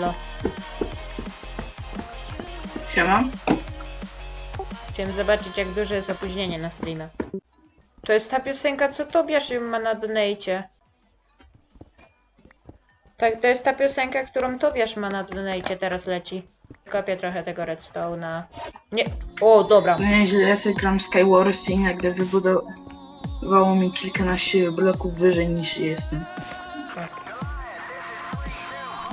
Elo. Siema. Chciałem zobaczyć, jak duże jest opóźnienie na streamie. To jest ta piosenka, co Tobiasz ją ma na donate. Tak, to jest ta piosenka, którą Tobiasz ma na donate, teraz leci. Kopię trochę tego redstone'a. Nie. O, dobra. No nieźle, ja sobie gram Skywars i nagle wybudowało mi kilkanaście bloków wyżej niż jestem. Tak.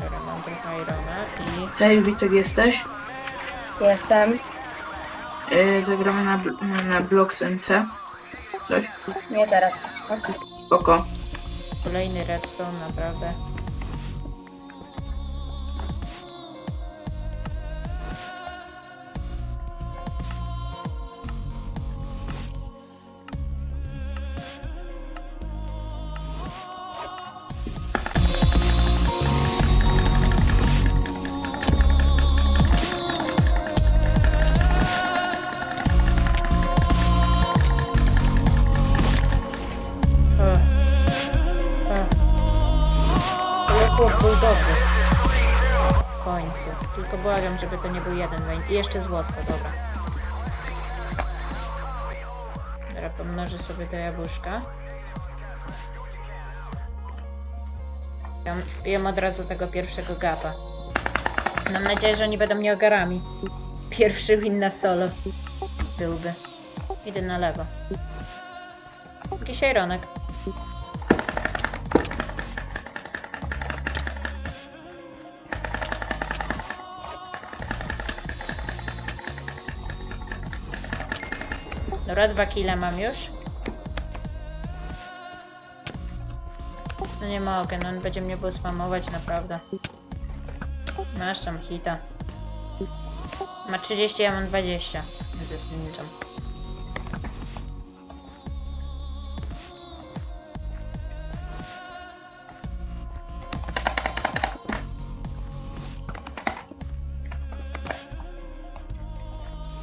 Dobra, mam trochę irona i... Hej, Witek jesteś? Jestem. Yy, zagramy na, bl- na, na Blocks MC. Coś? Nie teraz. Ok. Spoko. Kolejny redstone, naprawdę. Tylko błagam, żeby to nie był jeden wejn. I jeszcze złotko, dobra. Dobra, pomnożę sobie to jabłuszka. Jem, od razu tego pierwszego gapa. Mam nadzieję, że oni będą mnie ogarami. Pierwszy win na solo. Byłby. Idę na lewo. Jakiś ironek. Dobra, dwa kile mam już. No nie mogę, no on będzie mnie był spamować naprawdę. Masz tam hita. Ma 30, ja mam 20. Ze spinniczą.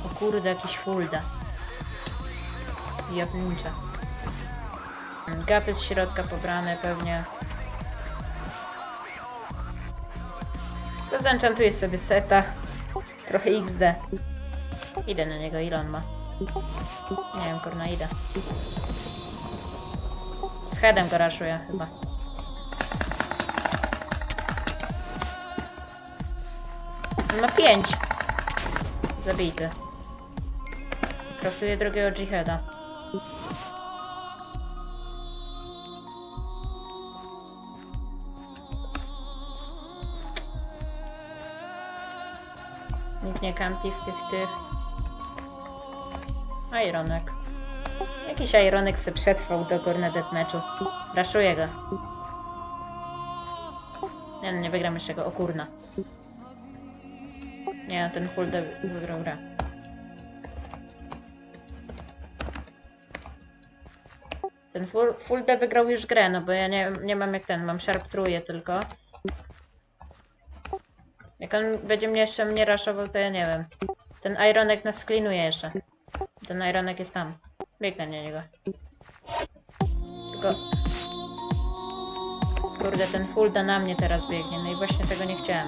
O kurde, jakiś fulda. Jawnicza. Gapy z środka pobrane pewnie. To zenchantuję sobie seta. Trochę XD. Idę na niego, ile on ma? Nie wiem, kurna, idę. Z headem go chyba. On ma 5. Zabity. Kraftuję drugiego jihada. Nikt nie kampi w tych tych. Ironek. Jakiś Ironek se przetrwał do górne deathmatchu. Raszuję go. Nie, no nie wygram jeszcze go. O kurna. Nie, ten Hulda wygrał grę. Ten full D wygrał już grę, no bo ja nie, nie mam jak ten, mam sharp truje tylko. Jak on będzie mnie jeszcze mnie raszował, to ja nie wiem. Ten Ironek nas sklinuje jeszcze. Ten Ironek jest tam. Biegnę na niego. Tylko... Kurde, ten Fulda na mnie teraz biegnie, no i właśnie tego nie chciałem.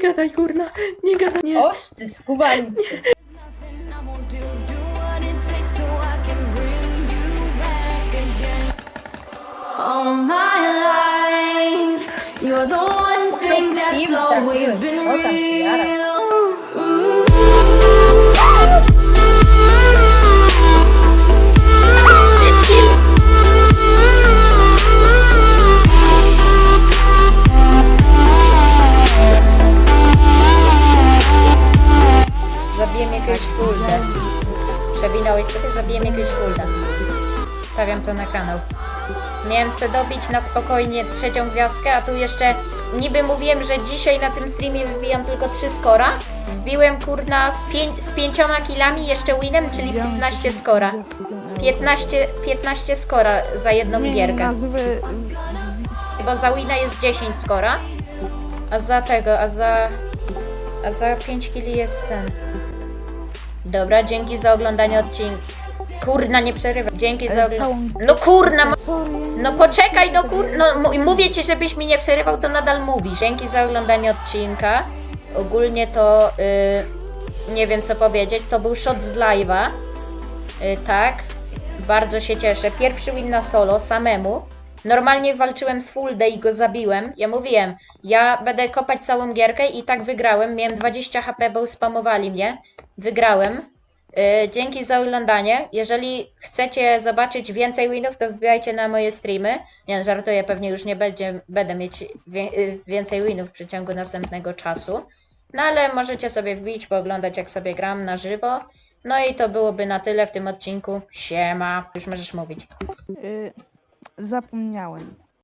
Gadaj, kurna! Nie gadaj, nie! Oż ty again. All my life. You're the one thing that's always been jara. real. Stawiam to na kanał. Miałem se dobić na spokojnie trzecią gwiazdkę, a tu jeszcze niby mówiłem, że dzisiaj na tym streamie wybijam tylko 3 skora. Wbiłem kurna pięć, z pięcioma killami jeszcze winem, czyli 15 skora. 15, 15 skora za jedną Zmień gierkę. Bo za wina jest 10 skora, a za tego, a za... A za 5 killi jest ten. Dobra, dzięki za oglądanie odcinka. Kurna, nie przerywaj. Dzięki za e, oglądanie. całą... No kurna, mo- Sorry, no poczekaj, no kur... No mówię ci, żebyś mi nie przerywał, to nadal mówisz. Dzięki za oglądanie odcinka. Ogólnie to... y, nie wiem co powiedzieć, to był shot z live'a. Y, tak, bardzo się cieszę. Pierwszy win na solo, samemu. Normalnie walczyłem z full day i go zabiłem. Ja mówiłem, ja będę kopać całą gierkę i tak wygrałem. Miałem 20 HP, bo spamowali mnie. Wygrałem. Yy, dzięki za oglądanie. Jeżeli chcecie zobaczyć więcej winów, to wbijajcie na moje streamy. Nie, żartuję, pewnie już nie będzie, będę mieć yy, więcej winów w przeciągu następnego czasu. No ale możecie sobie wbić, pooglądać jak sobie gram na żywo. No i to byłoby na tyle w tym odcinku. Siema. Już możesz mówić. y, zapomniałem.